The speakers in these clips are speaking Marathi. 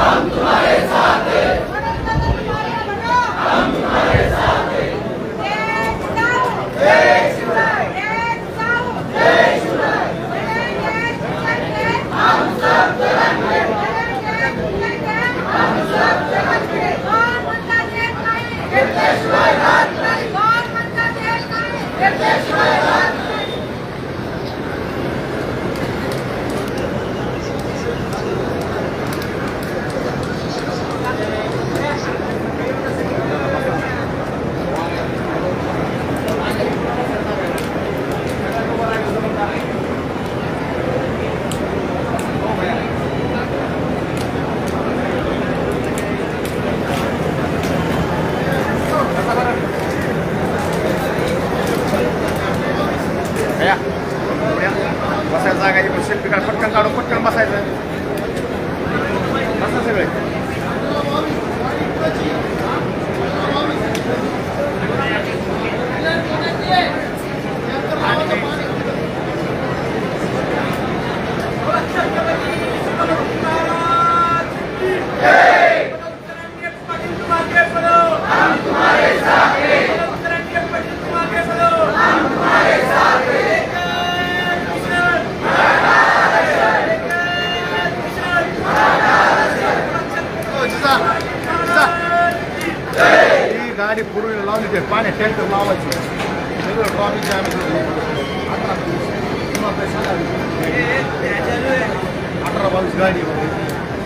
I'm my side.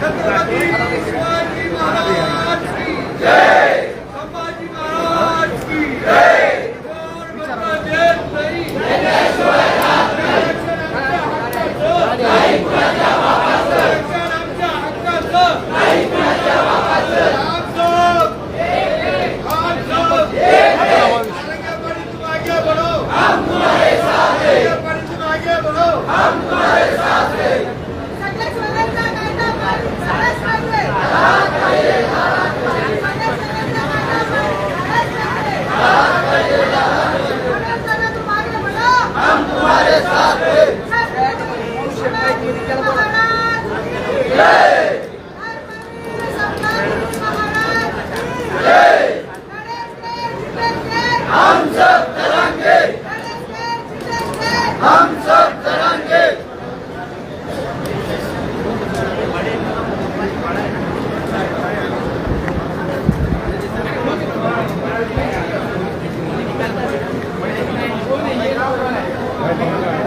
छत्रपती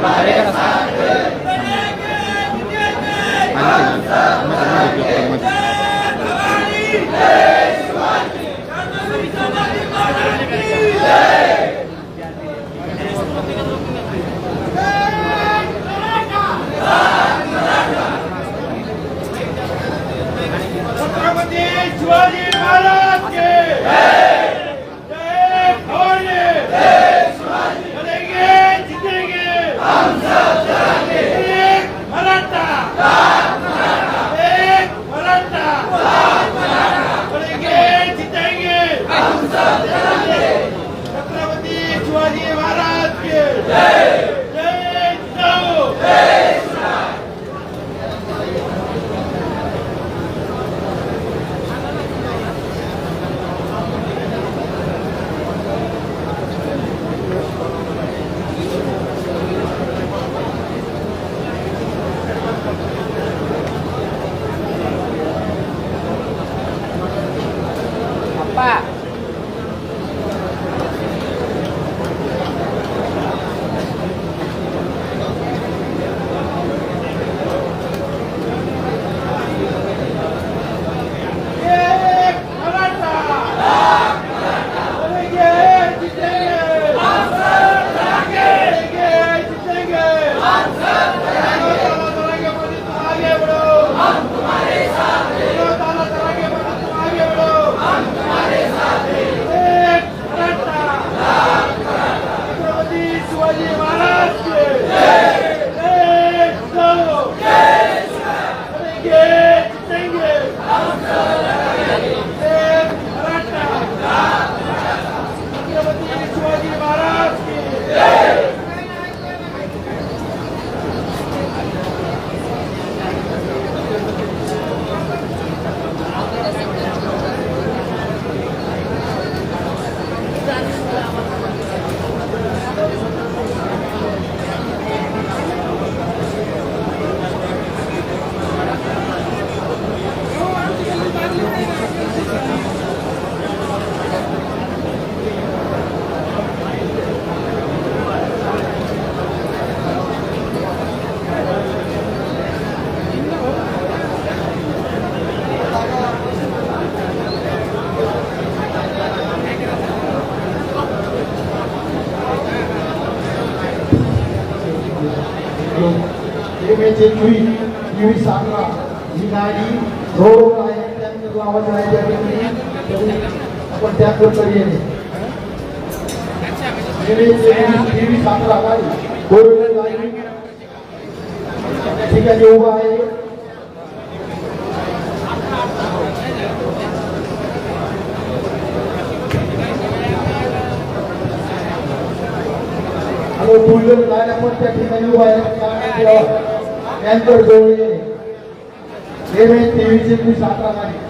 丸く हुई टीव्ही सातला ही गाडी रोड आहे त्यानंतर आवाज़ आहे आपण त्याकडे करूया टीव्ही सातला गाडी फोर व्हीलर गाडी ठिकाणी उभा आहे उभा आहे टँकर जवळ येणे एम एच नाही.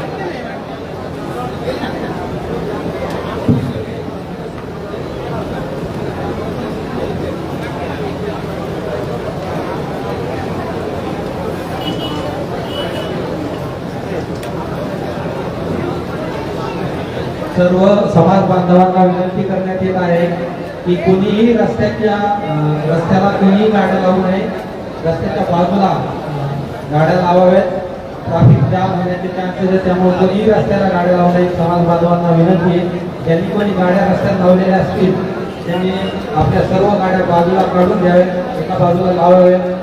सर्व समाज बांधवांना विनंती करण्यात येत आहे की कोणीही रस्त्याच्या रस्त्याला कोणीही गाड्या लावू नये. रस्त्याच्या बाजूला गाड्या लावाव्यात. ट्राफिक जाम होण्याचे चान्सेस आहेत. त्यामुळे कोणीही रस्त्याला गाड्या लावू नये. समाज बांधवांना विनंती आहे. ज्यांनी कोणी गाड्या रस्त्यात लावलेल्या असतील त्यांनी आपल्या सर्व गाड्या बाजूला काढून घ्याव्यात. एका बाजूला लावाव्यात.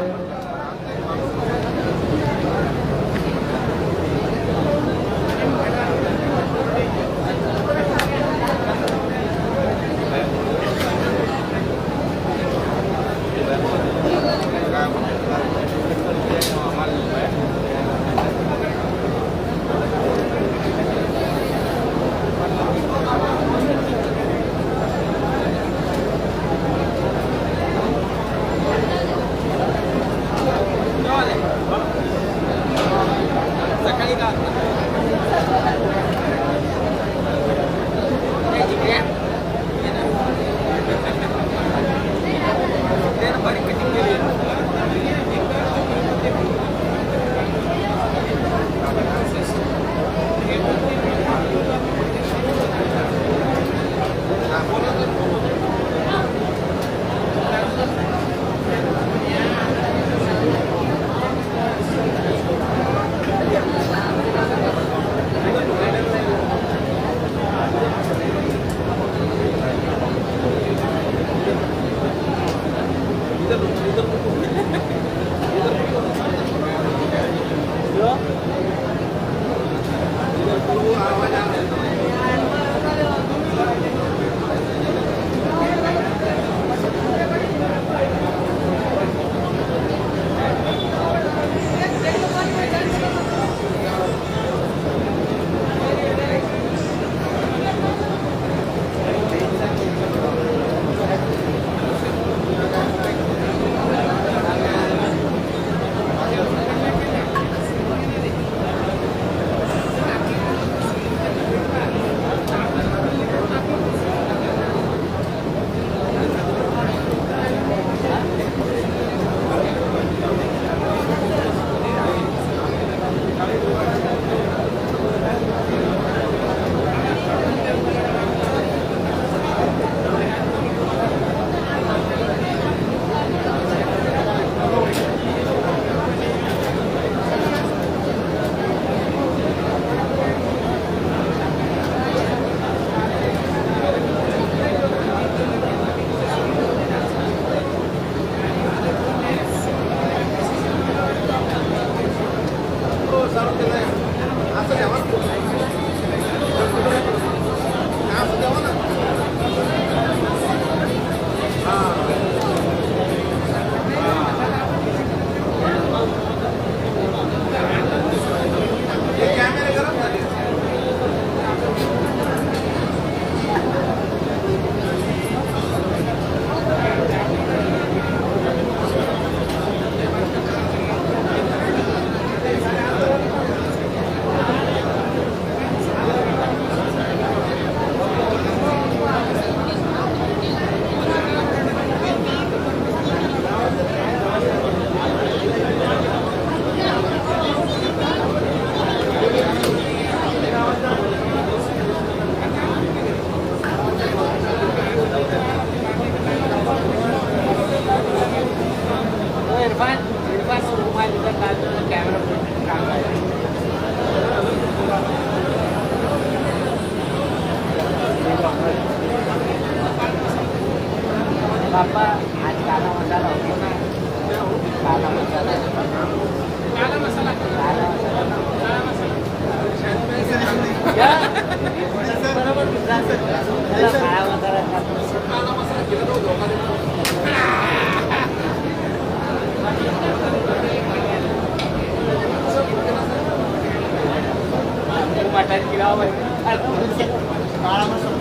చాలా మంది